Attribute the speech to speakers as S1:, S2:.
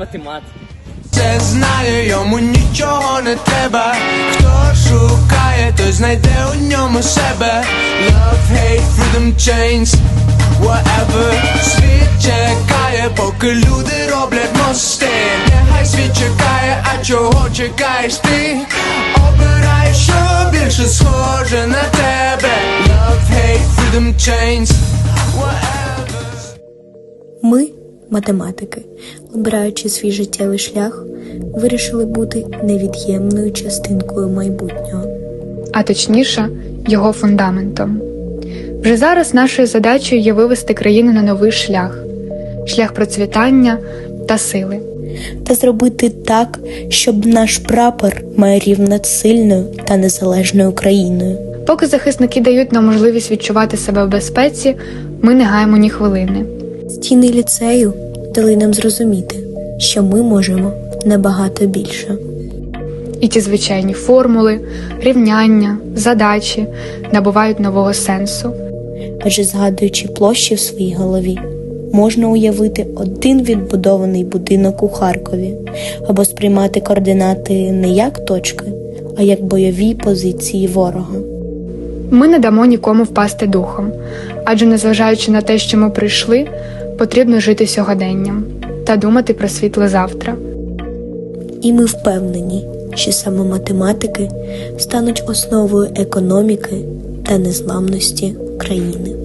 S1: математики.
S2: Це знає, йому нічого не треба. Хто шукає, той знайде у ньому себе. Love, hate, freedom, chains, whatever. Світ чекає, поки люди роблять мости. Нехай світ чекає, а чого чекаєш ти? Обирай, що більше схоже на тебе. Love, hate, freedom, chains, whatever.
S3: Ми, математики, обираючи свій життєвий шлях, вирішили бути невід'ємною частинкою майбутнього.
S4: а точніше, його фундаментом. Вже зараз нашою задачею є вивести країну на новий шлях шлях процвітання та сили.
S3: Та зробити так, щоб наш прапор майорів над сильною та незалежною країною.
S4: Поки захисники дають нам можливість відчувати себе в безпеці, ми не гаємо ні хвилини.
S3: Стіни ліцею дали нам зрозуміти, що ми можемо набагато більше.
S4: І ті звичайні формули, рівняння, задачі набувають нового сенсу.
S3: Адже згадуючи площі в своїй голові, можна уявити один відбудований будинок у Харкові або сприймати координати не як точки, а як бойові позиції ворога.
S4: Ми не дамо нікому впасти духом, адже незважаючи на те, що ми прийшли, потрібно жити сьогоденням та думати про світле завтра.
S3: І ми впевнені, що саме математики стануть основою економіки та незламності країни.